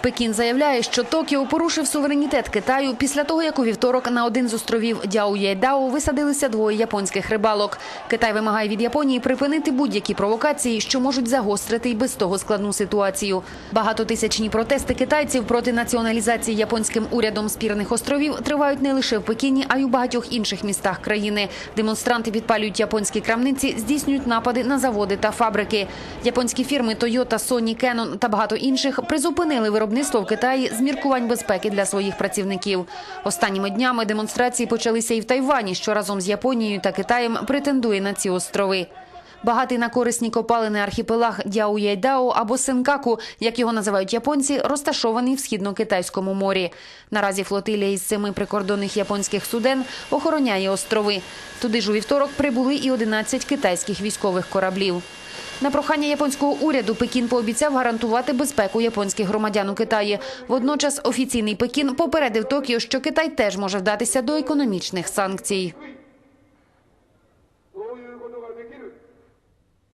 Пекін заявляє, що Токіо порушив суверенітет Китаю після того, як у вівторок на один з островів Дяоюєдао висадилися двоє японських рибалок. Китай вимагає від Японії припинити будь-які провокації, що можуть загострити й без того складну ситуацію. Багатотисячні протести китайців проти націоналізації японським урядом спірних островів тривають не лише в Пекіні, а й у багатьох інших містах країни. Демонстранти підпалюють японські крамниці, здійснюють напади на заводи та фабрики. Японські фірми Toyota, Sony, Canon та багато інших призупинили виробництво в Китаї з міркувань безпеки для своїх працівників. Останніми днями демонстрації почалися і в Тайвані, що разом з Японією та Китаєм претендує на ці острови. Багатий на корисні копалини архіпелаг Дяоюєдао або Сенкаку, як його називають японці, розташований в східно-китайському морі. Наразі флотилія із семи прикордонних японських суден охороняє острови. Туди ж у вівторок прибули і 11 китайських військових кораблів. На прохання японського уряду Пекін пообіцяв гарантувати безпеку японських громадян у Китаї. Водночас офіційний Пекін попередив Токіо, що Китай теж може вдатися до економічних санкцій.